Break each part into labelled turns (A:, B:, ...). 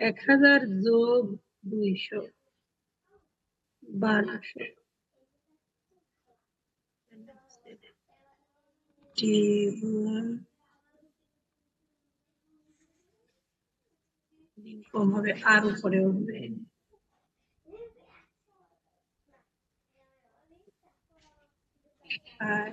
A: এক হাজার যোগ দুইশো বারোশো। কম হবে আর উপরে উঠবে। আর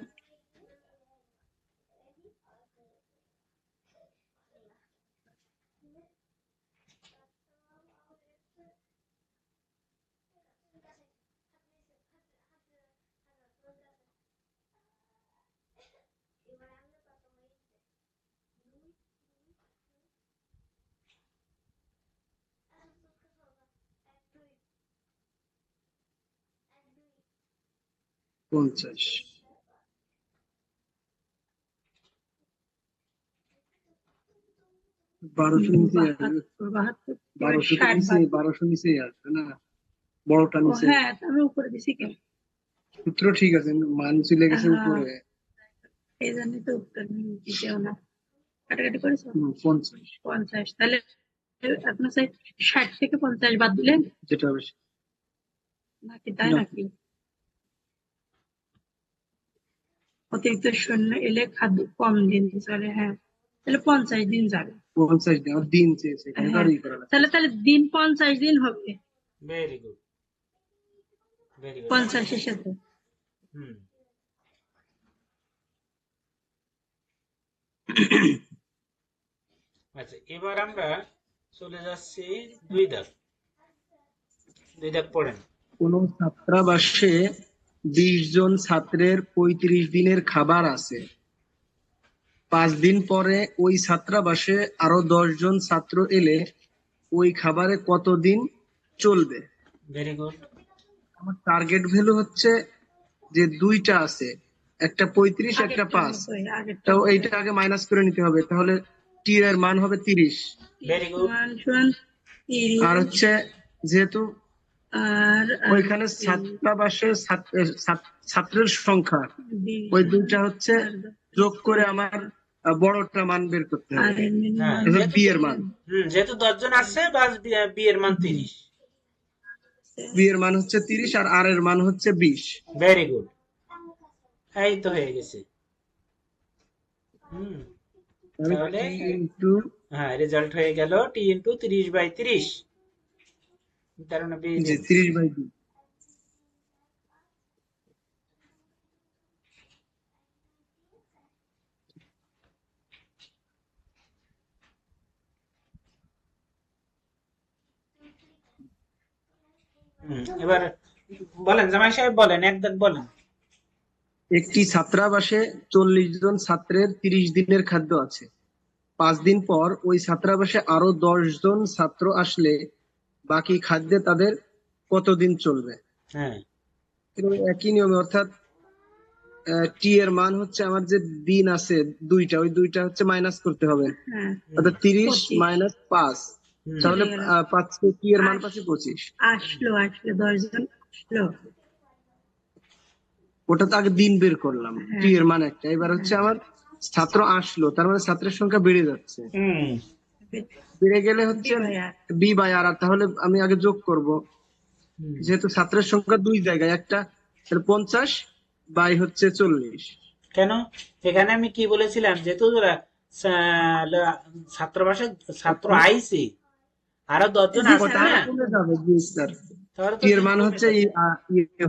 B: পঞ্চাশ। বারোশো নিচে বারোশো
A: ষাট
B: নিচে বারোশো আসবে না? বড়টা নিচে
A: হ্যাঁ উপরে দিছি কেন?
B: সূত্র ঠিক আছে মান চলে গেছে। উপরে।
A: এই জন্যই তো উত্তর দিতেও না। কাটাকাটি করেছ?
B: পঞ্চাশ।
A: পঞ্চাশ তাহলে আপনার ষাট থেকে পঞ্চাশ বাদ দিলেন?
B: যেটা হবে
A: নাকি তাই নাকি? অতিরিক্ত শূন্য এলে খাদ্য কম দিন চলে হ্যাঁ। তাহলে পঞ্চাশ দিন যাবে।
B: পঞ্চাশ দিন আর দিন চেয়েছে লাগবে।
A: তাহলে তাহলে দিন পঞ্চাশ দিন হবে।
C: ভেরি গুড
A: পঞ্চাশের সাথে।
C: আচ্ছা এবার আমরা চলে যাচ্ছি দুই দাগ। দুই দাগ পড়েন।
B: কোন ছাত্রাবাসে বিশ জন ছাত্রের পঁয়ত্রিশ দিনের খাবার আছে। পাঁচ দিন পরে ওই ছাত্রাবাসে আরও দশ জন ছাত্র এলে ওই খাবারে কতদিন চলবে?
C: ভেরি গুড
B: আমার টার্গেট ভ্যালু হচ্ছে যে দুইটা আছে একটা পঁয়ত্রিশ একটা পাঁচ। তো এইটা আগে মাইনাস করে নিতে হবে তাহলে টি এর মান হবে তিরিশ। আর হচ্ছে যেহেতু
A: আর
B: ওইখানে ছাত্রাবাসে ছাত্র- ছাত্র- ছাত্রের সংখ্যা। ওই দুইটা হচ্ছে যোগ করে আমার বড়টা মান বের করতে হবে।
C: হ্যাঁ।
B: এবার বি এর মান।
C: হুম যেহেতু দশজন আসছে বাস বি এর মান তিরিশ।
B: বি এর মান হচ্ছে তিরিশ আর আর এর মান হচ্ছে বিশ।
C: ভেরি গুড এই তো হয়ে গেছে। হুম তাহলে
B: ইন্টু
C: হ্যাঁ রেজাল্ট হয়ে গেল টি ইন্টু তিরিশ বাই তিরিশ। কারণ বি-
B: জি তিরিশ বাই দুই।
C: এবার বলেন জামাই সাহেব বলেন এক দাগ বলেন।
B: একটি ছাত্রাবাসে চল্লিশ জন ছাত্রের তিরিশ দিনের খাদ্য আছে। পাঁচ দিন পর ওই ছাত্রাবাসে আরও দশ জন ছাত্র আসলে বাকি খাদ্যে তাদের কতদিন চলবে?
C: হ্যাঁ।
B: একই নিয়মে অর্থাৎ টি এর মান হচ্ছে আমার যে দিন আছে দুইটা ওই দুইটা হচ্ছে মাইনাস করতে হবে।
A: হ্যাঁ।
B: অর্থাৎ তিরিশ মাইনাস পাঁচ। তাহলে
A: হয়ে
B: পাঁচ টি এর মান পাচ্ছে পঁচিশ।
A: আসলো আসলো দশজন আসলো।
B: ওটা তো আগে দিন বের করলাম।
A: হ্যাঁ।
B: টি এর মান একটা। এবার হচ্ছে আমার ছাত্র আসলো তার মানে ছাত্রের সংখ্যা বেড়ে যাচ্ছে।
C: হুম,
B: বেড়ে গেলে হচ্ছে বি বাই আর আর তাহলে আমি আগে যোগ করব। যেহেতু ছাত্রের সংখ্যা দুই জায়গায় একটা তাহলে পঞ্চাশ বাই হচ্ছে চল্লিশ।
C: কেন? এখানে আমি কি বলেছিলাম যেহেতু ছাত্রাবাসে ছাত্র আইসি আরও দশজন না? তাহলে
B: এর মান হচ্ছে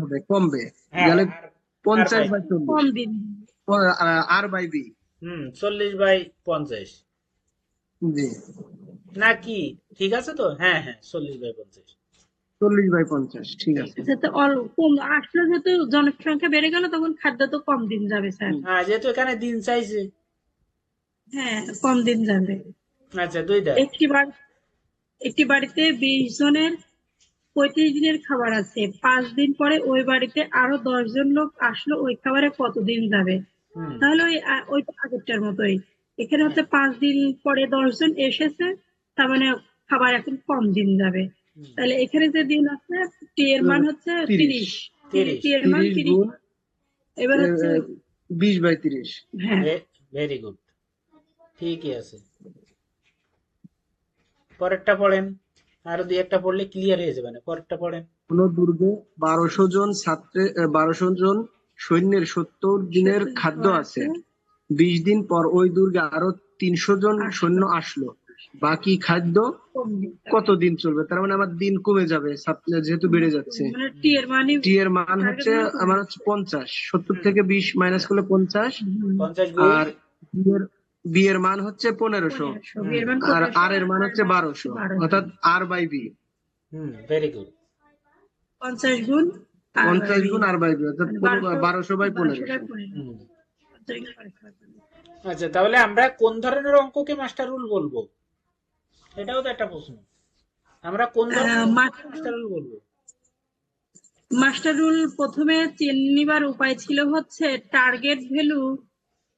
B: হবে কমবে।
C: হ্যাঁ, আর-
B: পঞ্চাশ বাই চল্লিশ। আর বাই বি।
C: হুম চল্লিশ বাই পঞ্চাশ।
B: জি।
C: নাকি? ঠিক আছে তো? হ্যাঁ হ্যাঁ চল্লিশ বাই পঞ্চাশ।
B: চল্লিশ বাই পঞ্চাশ ঠিক আছে।
A: কম আসলো যেহেতু জনসংখ্যা বেড়ে গেল তখন খাদ্য তো কম দিন যাবে স্যার।
C: হ্যাঁ যেহেতু এখানে দিন চাইছে।
A: হ্যাঁ কম দিন যাবে।
C: আচ্ছা
A: একটি বাড়ি একটি বাড়িতে বিশ জনের পঁয়ত্রিশ দিনের খাবার আছে। পাঁচ দিন পরে ওই বাড়িতে আরও দশ জন লোক আসলো ওই খাবারে কতদিন যাবে? তাহলে ওই ওই আগেরটার মতোই। এখানে হচ্ছে পাঁচ দিন পরে দশজন এসেছে তার মানে খাবার এখন কম দিন যাবে। তাহলে এখানে যে দিন আছে টি এর মান হচ্ছে
B: তিরিশ।
A: টি এর মান
B: তিরিশ
A: তিরিশ। এবার হচ্ছে
B: বিশ বাই তিরিশ।
A: হ্যাঁ।
C: ভেরি গুড ঠিকই আছে। পরেরটা পড়েন। আরও দুই একটা পড়লে ক্লিয়ার হয়ে যাবে না। পরেরটা পড়েন।
B: কোন দুর্গে বারোশো জন ছাত্রে বারোশো জন সৈন্যের সত্তর দিনের খাদ্য আছে। বিশ দিন পর ওই দুর্গে আরও তিনশো জন সৈন্য আসলো। বাকি খাদ্য কতদিন চলবে? তার মানে আমার দিন কমে যাবে যেহেতু বেড়ে যাচ্ছে।
A: মানে টি এর মানে
B: টি এর মান হচ্ছে আমার হচ্ছে পঞ্চাশ সত্তর থেকে বিশ মাইনাস করলে পঞ্চাশ। আর বি এর মান হচ্ছে পনেরোশো।
A: মান
B: আর আর এর মান হচ্ছে বারোশো। অর্থাৎ R by B
C: hmm very good
A: পঞ্চাশ গুণ আর
B: পঞ্চাশ
A: বাই
B: গুণ আর বাই বি অর্থাৎ
A: বারোশো-
B: বারোশো বাই পনেরোশো।
C: আচ্ছা তাহলে আমরা কোন ধরনের অঙ্ককে মাস্টার রুল বলব? এটাও তো একটা প্রশ্ন। আমরা কোন ধরনের
A: মাস্টার
C: রুল বলব?
A: মাস্টার রুল প্রথমে চিনিবার উপায় ছিল হচ্ছে টার্গেট ভ্যালু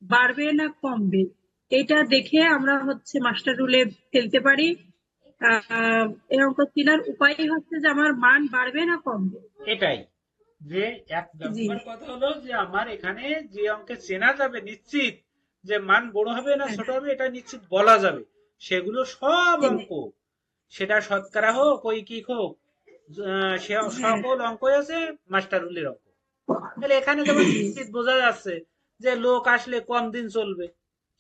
A: বাড়বে না কমবে। এটা দেখে আমরা হচ্ছে মাস্টার রুলে ফেলতে পারি। এই অঙ্ক চেনার উপায় হচ্ছে যে আমার মান বাড়বে না কমবে।
C: এটাই। যে এক নম্বর কথা হলো যে আমার এখানে যে অঙ্কে চেনা যাবে নিশ্চিত যে মান বড় হবে না ছোট হবে এটা নিশ্চিত বলা যাবে। সেগুলো সব অঙ্ক। সেটা শতকরা হোক ওই কি হোক সে সকল অঙ্কই আছে মাস্টার রুলের অঙ্ক। তাহলে এখানে যেমন নিশ্চিত বোঝা যাচ্ছে যে লোক আসলে কম দিন চলবে।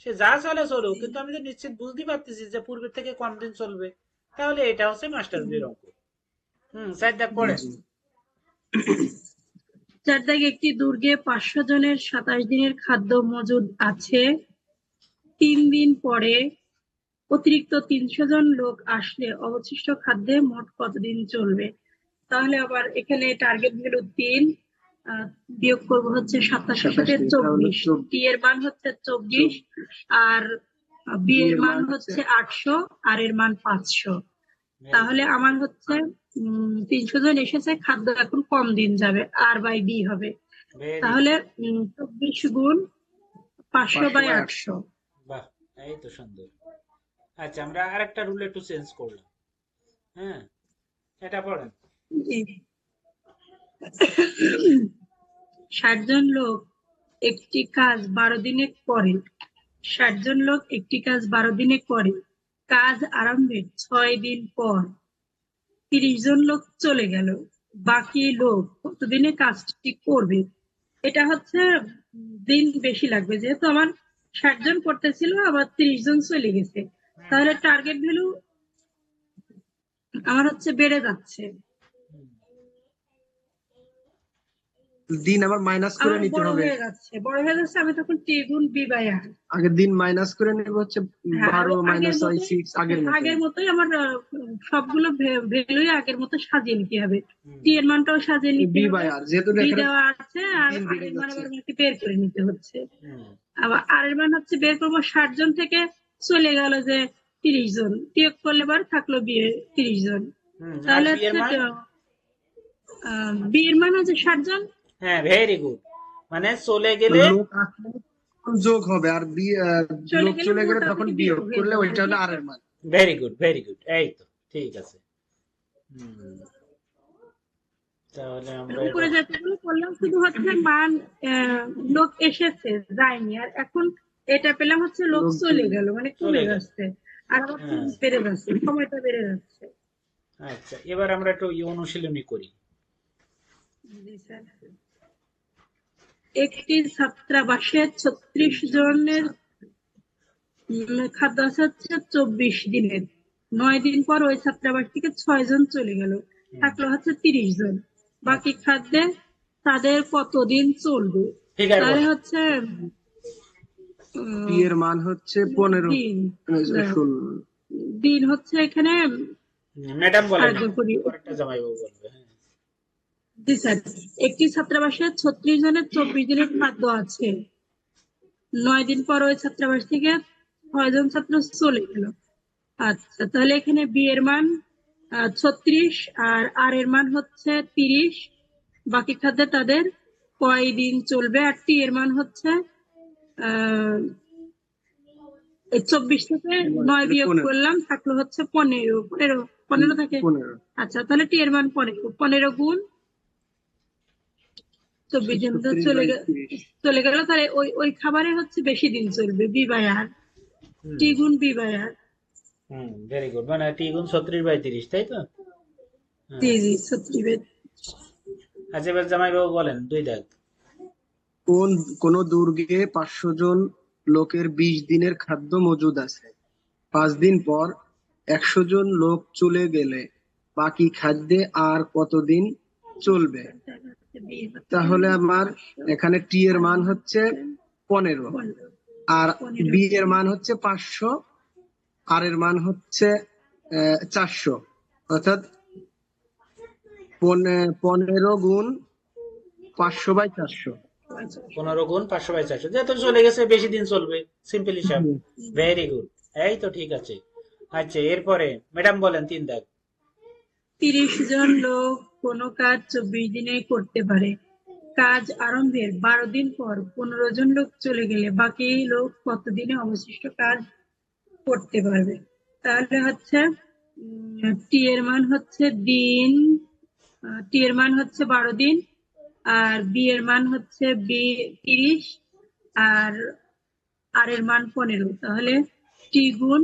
C: সে যা চলে চলুক কিন্তু আমি তো নিশ্চিত বুঝতে পারতেছি যে পূর্বের থেকে কম দিন চলবে। তাহলে এটা হচ্ছে মাস্টার রুলের অঙ্ক। হম স্যার দেখ পড়ে
A: চার দাগে একটি দুর্গে পাঁচশো জনের সাতাশ দিনের খাদ্য মজুদ আছে। তিন দিন পরে অতিরিক্ত তিনশো জন লোক আসলে অবশিষ্ট খাদ্যে মোট কতদিন চলবে? তাহলে আবার এখানে টার্গেট ভ্যালু তিন আহ, বিয়োগ করব হচ্ছে সাতাশের সাথে চব্বিশ। টি এর মান হচ্ছে চব্বিশ আর বি এর মান হচ্ছে আটশো আর এর মান পাঁচশো। তাহলে আমার হচ্ছে তিনশো জন এসেছে খাদ্য এখন কম দিন যাবে আর বাই বি হবে। তাহলে চব্বিশ গুণ পাঁচশো বাই
B: বাই
A: আটশো।
C: বাহ এই তো সুন্দর। আচ্ছা আমরা আরেকটা রুল একটু চেঞ্জ করলাম। হ্যাঁ এটা পড়েন।
A: ষাট জন লোক একটি কাজ বারো দিনে করে ষাট জন লোক একটি কাজ বারো দিনে করে কাজ আরম্ভের ছয় দিন পর তিরিশ জন লোক চলে গেল। বাকি লোক কতদিনে কাজটি করবে? এটা হচ্ছে, দিন বেশি লাগবে। যেহেতু আমার ষাট জন করতেছিল, আবার তিরিশ জন চলে গেছে। তাহলে টার্গেট ভ্যালু আমার হচ্ছে বেড়ে যাচ্ছে
C: হুম,
B: দিন আবার মাইনাস করে নিতে হবে।
A: বড় হয়ে যাচ্ছে আমি তখন টি গুণ বি বাই আর
B: আগে দিন মাইনাস করে নেব হচ্ছে
A: হ্যাঁ,
B: বারো
A: আগের
B: মাইনাস হয়
A: মতোই-
B: সিক্স আগের মতো
A: আগের মতোই আমার সবগুলো ভ্যালুই আগের মতো সাজিয়ে নিতে হবে। টি এর মানটাও সাজিয়ে নিতে
B: বি
A: হবে।
B: বাই আর যেহেতু
A: দেওয়া আছে আর
B: দিন
A: আগের মান আবার আমাকে বের করে নিতে হচ্ছে। আবার আর এর মান হচ্ছে বের করব ষাট জন থেকে চলে গেল যে তিরিশ জন। বিয়োগ করলে বার থাকল বিয়ে তিরিশ জন। তাহলে হচ্ছে বি এর মান হচ্ছে ষাট জন
C: হ্যাঁ ভেরি গুড মানে চলে গেলে
B: লোক যোগ হবে? আর বি
A: চলে
B: লোক
A: গেলে
B: চলে গেলে তখন
A: বিয়োগ
B: করলে ওইটা হলো আর এর মান।
C: ভেরি গুড ভেরি গুড এই তো ঠিক আছে। তাহলে আমরা
A: উপরে করলাম শুধু হচ্ছে মান লোক এসেছে যায়নি। আর এখন এটা পেলাম হচ্ছে লোক চলে গেল মানে
C: চলে
A: কমে যাচ্ছে। আর আবার
C: হ্যাঁ।
A: বেড়ে যাচ্ছে সময়টা বেড়ে যাচ্ছে।
C: আচ্ছা এবার আমরা একটু অনুশীলনী করি।
A: জি স্যার। একটি ছাত্রাবাসে ছত্রিশ জনের উম, খাদ্য আছে হচ্ছে চব্বিশ দিনের। নয় দিন পর ওই ছাত্রাবাস থেকে ছয় জন চলে গেল। থাকল হচ্ছে তিরিশ জন। বাকি খাদ্যে তাদের কতদিন চলবে? তাহলে হচ্ছে উম,
B: বি এর মান হচ্ছে পনেরো।
A: দিন। দিন হচ্ছে এখানে
C: ম্যাডাম বলেন
A: আরেকবার করি।
C: পরেরটা জামাইবাবু বলবে হ্যাঁ
A: জি স্যার। একটি ছাত্রাবাসে ছত্রিশ জনের চব্বিশ দিনের খাদ্য আছে। নয় দিন পর ওই ছাত্রাবাস থেকে ছয় জন ছাত্র চলে গেল। আচ্ছা তাহলে এখানে বি এর মান ছত্রিশ আর আর এর মান হচ্ছে তিরিশ। বাকি খাদ্যে তাদের কয় দিন চলবে আর টি এর মান হচ্ছে আহ চব্বিশ থেকে নয় বিয়োগ। করলাম থাকল হচ্ছে পনেরো। পনেরো পনেরো থাকে? আচ্ছা তাহলে টি এর মান পনেরো। পনেরো গুণ চব্বিশ দিন তো
B: ছত্রিশ
A: চলে গেল চলে গেল তাহলে ওই ওই খাবারে হচ্ছে বেশি দিন চলবে B by R
C: hmm, very good মানে ছত্রিশ বাই তিরিশ তাই তো।
A: জি জি ছত্রিশ বাই
C: আচ্ছা এবার জামাইবাবু বলেন দুই দাগ।
B: কোন কোন দুর্গে পাঁচশো জন লোকের বিশ দিনের খাদ্য মজুদ আছে? পাঁচ দিন পর একশো জন লোক চলে গেলে বাকি খাদ্যে আর কতদিন চলবে? তাহলে আমার এখানে টি এর মান হচ্ছে পনেরো। আর বি এর মান হচ্ছে পাঁচশো আর এর মান হচ্ছে চারশো। অর্থাৎ পনেরো গুণ পাঁচশো বাই চারশো।
C: পনেরো গুণ পাঁচশো বাই চারশো। যেহেতু চলে গেছে বেশি দিন চলবে। সিম্পল হিসাব। ভেরি গুড এই তো ঠিক আছে। আচ্ছা এরপরে ম্যাডাম বলেন তিন দাগ।
A: তিরিশ জন লোক কোনো কাজ চব্বিশ দিনে করতে পারে। কাজ আরম্ভের বারো দিন পর পনেরো জন লোক চলে গেলে বাকি লোক কতদিনে অবশিষ্ট কাজ করতে পারবে? তাহলে হচ্ছে টি এর মান হচ্ছে দিন টি এর মান হচ্ছে বারো দিন আর বি এর মান হচ্ছে বি তিরিশ আর আর এর মান পনেরো। তাহলে টি গুণ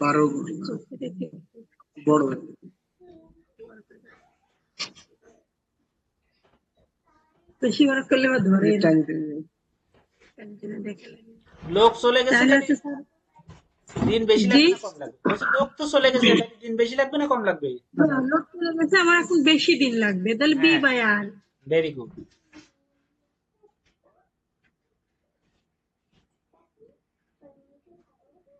B: বারো গুণ। বড়।
A: বেশি বার করলে বা ধরে না।
B: টাইম পেয়ে
A: টেনশনে দেখে লাগে।
C: লোক চলে গেছে
A: তাহলে
C: নাকি
A: হচ্ছে স্যার
C: দিন বেশি লাগবে
A: জি।
C: না কম লাগবে বলছি, লোক তো চলে গেছে এটা কি দিন বেশি লাগবে না কম লাগবে
A: লোক চলে গেছে, আমার এখন বেশি দিন লাগবে তাহলে বি
C: হ্যাঁ।
A: By are
C: very good